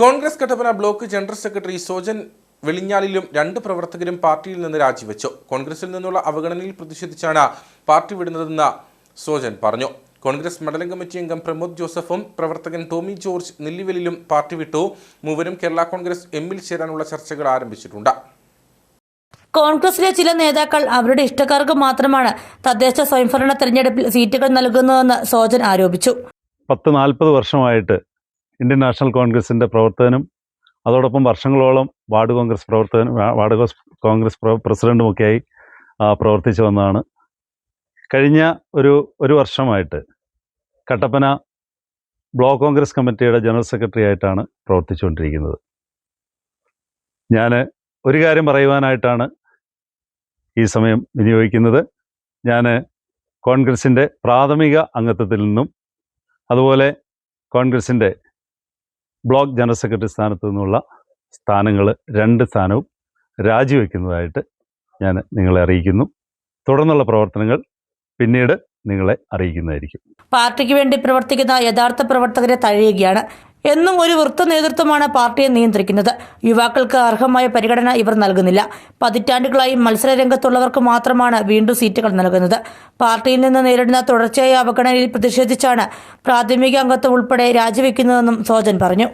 Congress Kattappana block general secretary Sojan വെളിഞ്ഞാലിലും രണ്ട് പ്രവർത്തകരും പാർട്ടിയിൽ നിന്ന് രാജിവെച്ചു. കോൺഗ്രസിൽ നിന്നുള്ള അവഗണനയിൽ പ്രതിഷേധിച്ചാണ് പാർട്ടി വിടുന്നതെന്ന് സോജൻ പറഞ്ഞു. കോൺഗ്രസ് മണ്ഡലം കമ്മിറ്റി അംഗം പ്രമോദ് ജോസഫും പ്രവർത്തകൻ ടോമി ജോർജ് നെല്ലിവലിലും പാർട്ടി വിട്ടു. മൂവരും കേരള കോൺഗ്രസ് എമ്മിൽ ചേരാനുള്ള ചർച്ചകൾ ആരംഭിച്ചിട്ടുണ്ട്. കോൺഗ്രസിലെ ചില നേതാക്കൾ അവരുടെ ഇഷ്ടക്കാർക്ക് മാത്രമാണ് തദ്ദേശ സ്വയംഭരണ തെരഞ്ഞെടുപ്പിൽ സീറ്റുകൾ നൽകുന്നതെന്ന് സോജൻ ആരോപിച്ചു. പത്ത് നാൽപ്പത് വർഷമായിട്ട് ഇന്ത്യൻ നാഷണൽ കോൺഗ്രസിന്റെ പ്രവർത്തകനും അതോടൊപ്പം വർഷങ്ങളോളം വാർഡ് കോൺഗ്രസ് പ്രവർത്തകനും വാർഡ് കോൺഗ്രസ് പ്ര- പ്രസിഡന്റുമൊക്കെയായി പ്രവർത്തിച്ചു വന്നതാണ്. കഴിഞ്ഞ ഒരു ഒരു വർഷമായിട്ട് കട്ടപ്പന ബ്ലോക്ക് കോൺഗ്രസ് കമ്മിറ്റിയുടെ ജനറൽ സെക്രട്ടറി ആയിട്ടാണ് പ്രവർത്തിച്ചുകൊണ്ടിരിക്കുന്നത്. ഞാൻ ഒരു കാര്യം പറയുവാനായിട്ടാണ് ഈ സമയം വിനിയോഗിക്കുന്നത്. ഞാൻ കോൺഗ്രസിന്റെ പ്രാഥമിക അംഗത്വത്തിൽ നിന്നും അതുപോലെ കോൺഗ്രസിന്റെ ബ്ലോക്ക് ജനറൽ സെക്രട്ടറി സ്ഥാനത്തു നിന്നുള്ള സ്ഥാനങ്ങൾ രണ്ട് സ്ഥാനവും രാജിവെക്കുന്നതായിട്ട് ഞാൻ നിങ്ങളെ അറിയിക്കുന്നു. തുടർന്നുള്ള പ്രവർത്തനങ്ങൾ പിന്നീട് നിങ്ങളെ അറിയിക്കുന്നതായിരിക്കും. പാർട്ടിക്ക് വേണ്ടി പ്രവർത്തിക്കുന്ന യഥാർത്ഥ പ്രവർത്തകരെ തഴയുകയാണ്. എന്നും ഒരു വൃത്ത നേതൃത്വമാണ് പാർട്ടിയെ നിയന്ത്രിക്കുന്നത്. യുവാക്കൾക്ക് അർഹമായ പരിഗണന ഇവർ നൽകുന്നില്ല. പതിറ്റാണ്ടുകളായി മത്സരരംഗത്തുള്ളവർക്ക് മാത്രമാണ് വീണ്ടും സീറ്റുകൾ നൽകുന്നത്. പാർട്ടിയിൽ നിന്ന് നേരിടുന്ന തുടർച്ചയായ അവഗണനയിൽ പ്രതിഷേധിച്ചാണ് പ്രാഥമിക അംഗത്വം ഉൾപ്പെടെ രാജിവെക്കുന്നതെന്നും സോജൻ പറഞ്ഞു.